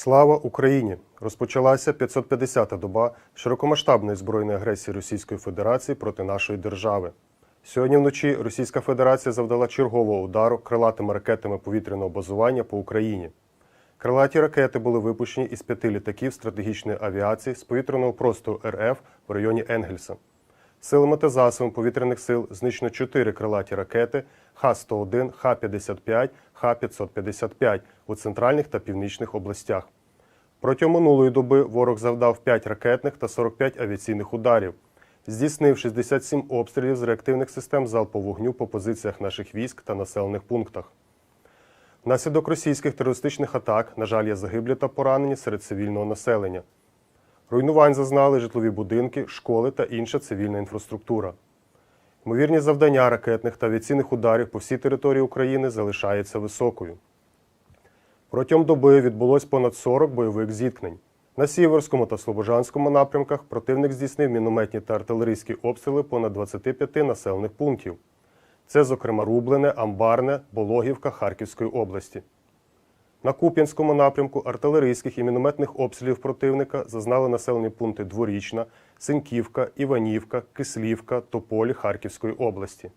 Слава Україні! Розпочалася 550-та доба широкомасштабної збройної агресії Російської Федерації проти нашої держави. Сьогодні вночі Російська Федерація завдала чергового удару крилатими ракетами повітряного базування по Україні. Крилаті ракети були випущені із п'яти літаків стратегічної авіації з повітряного простору РФ в районі Енгельса. Силами та засобами повітряних сил знищено чотири крилаті ракети Х-101, Х-55, Х-555 у центральних та північних областях. Протягом минулої доби ворог завдав 5 ракетних та 45 авіаційних ударів, здійснив 67 обстрілів з реактивних систем залпового вогню по позиціях наших військ та населених пунктах. Внаслідок російських терористичних атак, на жаль, є загиблі та поранені серед цивільного населення. Руйнувань зазнали житлові будинки, школи та інша цивільна інфраструктура. Ймовірність завдання ракетних та авіаційних ударів по всій території України залишається високою. Протягом доби відбулось понад 40 бойових зіткнень. На Сіверському та Слобожанському напрямках противник здійснив мінометні та артилерійські обстріли понад 25 населених пунктів. Це, зокрема, Рублене, Амбарне, Бологівка Харківської області. На Куп'янському напрямку артилерійських і мінометних обстрілів противника зазнали населені пункти Дворічна, Синьківка, Іванівка, Кислівка, Тополі Харківської області.